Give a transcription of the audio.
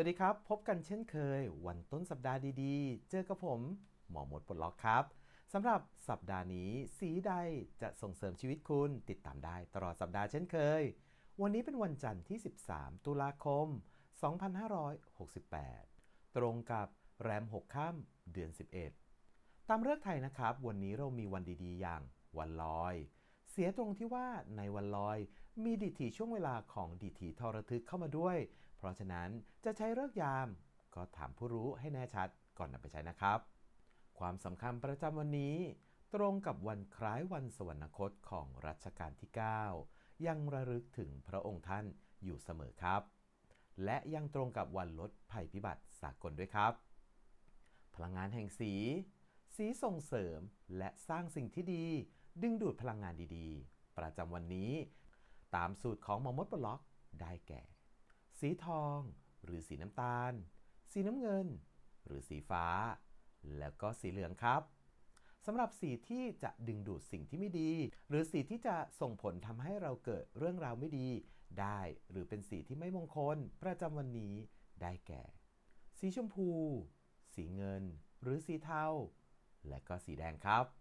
วัสดีครับ พบกันเช่นเคย วันต้นสัปดาห์ดีๆ เจอกับผมหมอมดปลดล็อกครับสำหรับสัปดาห์นี้สีใดจะส่งเสริมชีวิตคุณติดตามได้ตลอดสัปดาห์เช่นเคย วันนี้เป็นวันจันทร์ที่ 13 ตุลาคม 2568 ตรงกับแรม 6 ค่ำเดือน 11 ตามเลือกไทยนะครับ วันนี้เรามีวันดีๆ อย่างวันลอย สียตรงที่ว่าในวันลอย มีดิถีช่วงเวลาของดิถีทรทึกเข้ามาด้วย เพราะฉะนั้นจะใช้เลิกยาม ก็ถามผู้รู้ให้แน่ชัดก่อนนำไปใช้นะครับ ความสำคัญประจำวันนี้ ตรงกับวันคล้ายวันสวรรคตของรัชกาลที่ 9 ยังระลึกถึงพระองค์ท่านอยู่เสมอครับ และยังตรงกับวันลดภัยพิบัติสากลด้วยครับ พลังงานแห่งสี สีส่งเสริมและสร้างสิ่งที่ดี ดึงดูดพลังงานดีๆ ประจำวันนี้ ตามสูตรของหมอมดบล็อกได้แก่ สีทอง หรือสีน้ำตาล สีน้ำเงิน หรือสีฟ้า แล้วก็สีเหลืองครับสำหรับสีที่จะดึงดูดสิ่งที่ไม่ดี หรือสีที่จะส่งผลทำให้เราเกิดเรื่องราวไม่ดี ได้หรือเป็นสีที่ไม่มงคล ประจำวันนี้ได้แก่ สีชมพู สีเงิน หรือสีเทาและก็สีแดงครับ